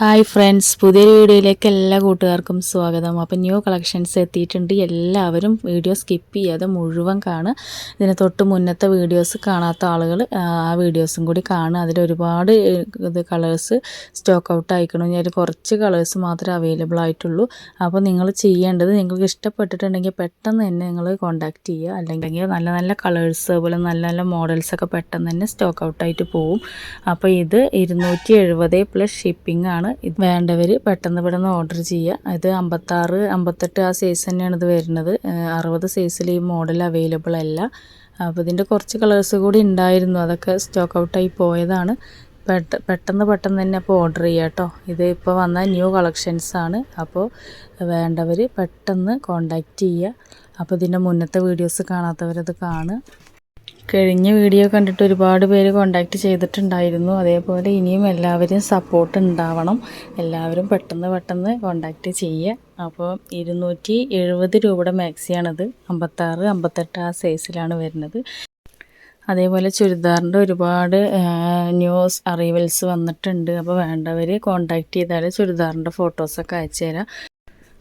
Hi friends പുതിയ വീഡിയോയിലേക്ക് എല്ലാ കൂട്ടുകാർക്കും സ്വാഗതം. അപ്പോൾ ന്യൂ കളക്ഷൻസ് എത്തിയിട്ടുണ്ട്. എല്ലാവരും വീഡിയോ സ്കിപ്പ് ചെയ്യാതെ മുഴുവൻ കാണുക. ഇതിന് തൊട്ട് മുന്നത്തെ വീഡിയോസ് കാണാത്ത ആളുകൾ ആ വീഡിയോസും കൂടി കാണുക. അതിൽ ഒരുപാട് ഇത് കളേഴ്സ് സ്റ്റോക്ക് ഔട്ട് ആയിക്കണം. ഞാൻ കുറച്ച് കളേഴ്സ് മാത്രമേ അവൈലബിൾ ആയിട്ടുള്ളൂ. അപ്പോൾ നിങ്ങൾ ചെയ്യേണ്ടത് നിങ്ങൾക്ക് ഇഷ്ടപ്പെട്ടിട്ടുണ്ടെങ്കിൽ പെട്ടെന്ന് തന്നെ നിങ്ങൾ കോൺടാക്റ്റ് ചെയ്യുക. അല്ലെങ്കിൽ നല്ല നല്ല കളേഴ്സ് അതുപോലെ നല്ല നല്ല മോഡൽസൊക്കെ പെട്ടെന്ന് തന്നെ സ്റ്റോക്ക് ഔട്ട് ആയിട്ട് പോവും. അപ്പോൾ ഇത് ഇരുന്നൂറ്റി എഴുപത് പ്ലസ് ഷിപ്പിംഗ് ആണ്. ഇത് വേണ്ടവർ പെട്ടെന്ന് പെട്ടെന്ന് ഓർഡർ ചെയ്യുക ഇത് അമ്പത്താറ് അമ്പത്തെട്ട് ആ സൈസ് തന്നെയാണ് ഇത് വരുന്നത്. അറുപത് സൈസിൽ ഈ മോഡൽ അവൈലബിൾ അല്ല. അപ്പോൾ ഇതിന്റെ കുറച്ച് കളേഴ്സ് കൂടി ഉണ്ടായിരുന്നു അതൊക്കെ സ്റ്റോക്ക് ഔട്ടായി പോയതാണ്. പെട്ട പെട്ടെന്ന് പെട്ടെന്ന് തന്നെ അപ്പോൾ ഓർഡർ ചെയ്യുക കേട്ടോ ഇത് ഇപ്പോൾ വന്ന ന്യൂ കളക്ഷൻസ് ആണ്. അപ്പോൾ വേണ്ടവർ പെട്ടെന്ന് കോണ്ടാക്റ്റ് ചെയ്യുക അപ്പോൾ ഇതിന്റെ മുന്നത്തെ വീഡിയോസ് കാണാത്തവരത് കാണുക. കഴിഞ്ഞ വീഡിയോ കണ്ടിട്ട് ഒരുപാട് പേര് കോണ്ടാക്ട് ചെയ്തിട്ടുണ്ടായിരുന്നു. അതേപോലെ ഇനിയും എല്ലാവരും സപ്പോർട്ട് ഉണ്ടാവണം. എല്ലാവരും പെട്ടെന്ന് പെട്ടെന്ന് കോണ്ടാക്ട് ചെയ്യുക അപ്പോൾ ഇരുന്നൂറ്റി എഴുപത് രൂപയുടെ മാക്സിയാണിത് അമ്പത്താറ് അമ്പത്തെട്ട് ആ സൈസിലാണ് വരുന്നത്. അതേപോലെ ചുരിദാറിന്റെ ഒരുപാട് ന്യൂസ് അറിവൽസ് വന്നിട്ടുണ്ട്. അപ്പോൾ വേണ്ടവർ കോണ്ടാക്ട് ചെയ്താൽ ചുരിദാറിന്റെ ഫോട്ടോസൊക്കെ അയച്ചു തരാം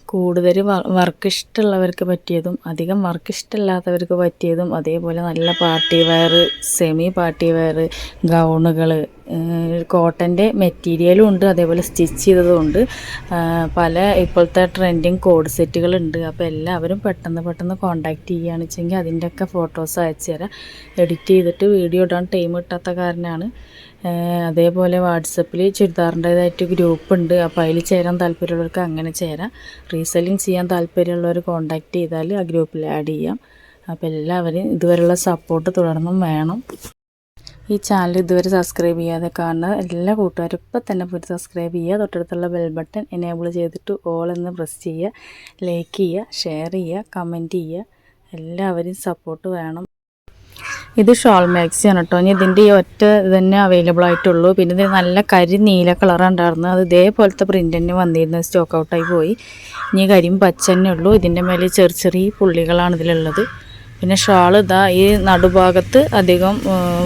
കൂടുതൽ വർക്ക് ഇഷ്ടമുള്ളവർക്ക് പറ്റിയതും അധികം വർക്ക് ഇഷ്ടമില്ലാത്തവർക്ക് പറ്റിയതും അതേപോലെ നല്ല party wear semi party wear ഗൗണുകൾ കോട്ടന്റെ മെറ്റീരിയലും ഉണ്ട് അതേപോലെ സ്റ്റിച്ച് ചെയ്തതും ഉണ്ട് പല ഇപ്പോഴത്തെ ട്രെൻഡിങ് കോഡ് സെറ്റുകളുണ്ട് അപ്പോൾ എല്ലാവരും പെട്ടെന്ന് പെട്ടെന്ന് കോൺടാക്റ്റ് ചെയ്യുകയാണ് വെച്ചെങ്കിൽ അതിന്റെയൊക്കെ ഫോട്ടോസ് അയച്ചു തരാം. എഡിറ്റ് ചെയ്തിട്ട് വീഡിയോ ഇടാൻ ടൈം കിട്ടാത്ത കാരണമാണ് അതേപോലെ വാട്സപ്പിൽ ചുരിദാറിന്റേതായിട്ട് ഗ്രൂപ്പ് ഉണ്ട്. അപ്പോൾ അതിൽ ചേരാൻ താല്പര്യമുള്ളവർക്ക് അങ്ങനെ ചേരാം. റീസെല്ലിങ് ചെയ്യാൻ താല്പര്യമുള്ളവർ കോൺടാക്റ്റ് ചെയ്താൽ ആ ഗ്രൂപ്പിൽ ആഡ് ചെയ്യാം. അപ്പോൾ എല്ലാവരും ഇതുവരെയുള്ള സപ്പോർട്ട് തുടർന്നും വേണം. ഈ ചാനൽ ഇതുവരെ സബ്സ്ക്രൈബ് ചെയ്യാതെ കാണുന്ന എല്ലാ കൂട്ടുകാരും ഇപ്പം തന്നെ പോയി സബ്സ്ക്രൈബ് ചെയ്യുക. തൊട്ടടുത്തുള്ള ബെൽ ബട്ടൺ എനേബിൾ ചെയ്തിട്ട് ഓൾ എന്ന് പ്രസ് ചെയ്യുക. ലൈക്ക് ചെയ്യുക ഷെയർ ചെയ്യുക കമന്റ് ചെയ്യുക. എല്ലാവരും സപ്പോർട്ട് വേണം. ഇത് ഷോൾ മാക്സിയാണ് കേട്ടോ ഇനി ഇതിന്റെ ഈ ഒറ്റ തന്നെ അവൈലബിൾ ആയിട്ടുള്ളൂ. പിന്നെ ഇതിന് നല്ല കരി നീല കളറാണ് ഉണ്ടായിരുന്നത് അത് ഇതേപോലത്തെ പ്രിന്റ് തന്നെ വന്നിരുന്നത്. സ്റ്റോക്ക് ഔട്ടായി പോയി. ഇനി കരിയും പച്ച തന്നെ ഉള്ളൂ. ഇതിന്റെ മേലെ ചെറിയ ചെറിയ പുള്ളികളാണ് ഇതിലുള്ളത്. പിന്നെ ഷാൾ ഇതാ ഈ നടുഭാഗത്ത് അധികം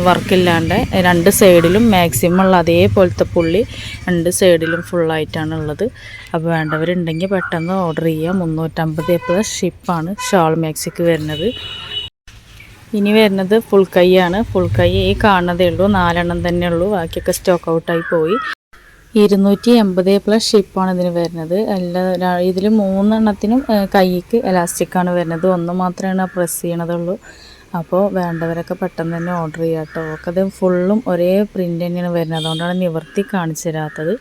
വർക്കില്ലാണ്ട് രണ്ട് സൈഡിലും മാക്സിമം ഉള്ള അതേപോലത്തെ പുള്ളി രണ്ട് സൈഡിലും ഫുള്ളായിട്ടാണ് ഉള്ളത്. അപ്പോൾ വേണ്ടവരുണ്ടെങ്കിൽ പെട്ടെന്ന് ഓർഡർ ചെയ്യുക. മുന്നൂറ്റമ്പത് പ്ലസ് ഷിപ്പാണ് ഷാൾ മാക്സിക്ക് വരുന്നത്. ഇനി വരുന്നത് ഫുൾ കൈയാണ് ഫുൾ കൈ ഈ കാണുന്നതേ ഉള്ളൂ. നാലെണ്ണം തന്നെ ഉള്ളൂ. ബാക്കിയൊക്കെ സ്റ്റോക്ക് ഔട്ടായി പോയി. ഇരുന്നൂറ്റി എൺപത് പ്ലസ് ഷിപ്പാണ് ഇതിന് വരുന്നത്. എല്ലാ ഇതിൽ മൂന്നെണ്ണത്തിനും കൈക്ക് എലാസ്റ്റിക്കാണ് വരുന്നത്. ഒന്ന് മാത്രമാണ് പ്രസ് ചെയ്യണതുള്ളൂ. അപ്പോൾ വേണ്ടവരൊക്കെ പെട്ടെന്ന് തന്നെ ഓർഡർ ചെയ്യാം കേട്ടോ അത് ഫുള്ളും ഒരേ പ്രിന്റ് തന്നെയാണ് വരുന്നത്. അതുകൊണ്ടാണ് നിവർത്തി കാണിച്ചു തരാത്തത്.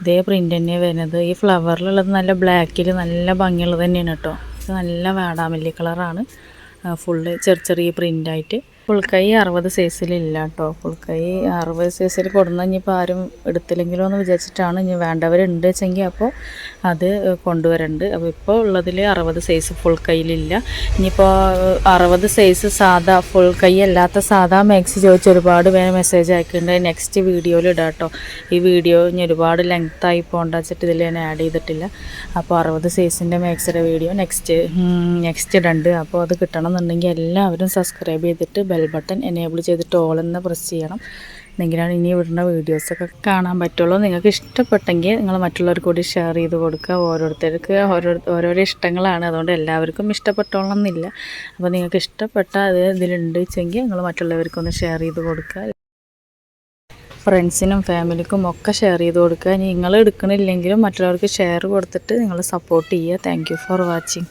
ഇതേ പ്രിന്റ് തന്നെയാണ് വരുന്നത്. ഈ ഫ്ലവറിലുള്ളത് നല്ല ബ്ലാക്കിൽ നല്ല ഭംഗിയുള്ളത് തന്നെയാണ് കേട്ടോ. നല്ല വാടാമല്ലി കളറാണ് ഫുള്ള് ചെറിയ ചെറിയ പ്രിന്റായിട്ട് ഫുൾ കൈ അറുപത് സൈസിലില്ല കേട്ടോ ഫുൾ കൈ അറുപത് സൈസിൽ കൊടുന്ന ഇനിയിപ്പോൾ ആരും എടുത്തില്ലെങ്കിലോ എന്ന് വിചാരിച്ചിട്ടാണ് ഇനി വേണ്ടവരുണ്ട് വെച്ചെങ്കിൽ അപ്പോൾ അത് കൊണ്ടുവരണ്ട്. അപ്പോൾ ഇപ്പോൾ ഉള്ളതിൽ അറുപത് സൈസ് ഫുൾ കൈയിലില്ല ഇനിയിപ്പോൾ അറുപത് സൈസ് സാധാ ഫുൾ കൈ അല്ലാത്ത സാധാ മാക്സി ചോദിച്ച് ഒരുപാട് പേര് മെസ്സേജ് അയക്കുന്നുണ്ട് നെക്സ്റ്റ് വീഡിയോയിൽ ഇടാം കേട്ടോ ഈ വീഡിയോ ഇനി ഒരുപാട് ലെങ്ത്തായി പോകണ്ട വെച്ചിട്ട് ഇതിൽ ഞാൻ ആഡ് ചെയ്തിട്ടില്ല. അപ്പോൾ അറുപത് സൈസിന്റെ മാക്സിയുടെ വീഡിയോ നെക്സ്റ്റ് നെക്സ്റ്റ് ഇടണ്ട്. അപ്പോൾ അത് കിട്ടണം എന്നുണ്ടെങ്കിൽ എല്ലാവരും സബ്സ്ക്രൈബ് ചെയ്തിട്ട് ബെൽ ബട്ടൺ എനേബിൾ ചെയ്തിട്ട് ഓൾ എന്ന് പ്രസ് ചെയ്യണം. എന്നെങ്കിലാണ് ഇനി ഇവിടുന്ന വീഡിയോസൊക്കെ കാണാൻ പറ്റുള്ളൂ. നിങ്ങൾക്ക് ഇഷ്ടപ്പെട്ടെങ്കിൽ നിങ്ങൾ മറ്റുള്ളവർക്ക് കൂടി ഷെയർ ചെയ്ത് കൊടുക്കുക. ഓരോരുത്തർക്ക് ഓരോ ഓരോരോ ഇഷ്ടങ്ങളാണ്. അതുകൊണ്ട് എല്ലാവർക്കും ഇഷ്ടപ്പെട്ടോളണം എന്നില്ല അപ്പോൾ നിങ്ങൾക്ക് ഇഷ്ടപ്പെട്ട അത് ഇതിലുണ്ട് വെച്ചെങ്കിൽ നിങ്ങൾ മറ്റുള്ളവർക്കൊന്ന് ഷെയർ ചെയ്ത് കൊടുക്കുക. ഫ്രണ്ട്സിനും ഫാമിലിക്കും ഒക്കെ ഷെയർ ചെയ്ത് കൊടുക്കുക. ഇനി നിങ്ങൾ എടുക്കണില്ലെങ്കിലും മറ്റുള്ളവർക്ക് ഷെയർ കൊടുത്തിട്ട് നിങ്ങൾ സപ്പോർട്ട് ചെയ്യുക. Thank for watching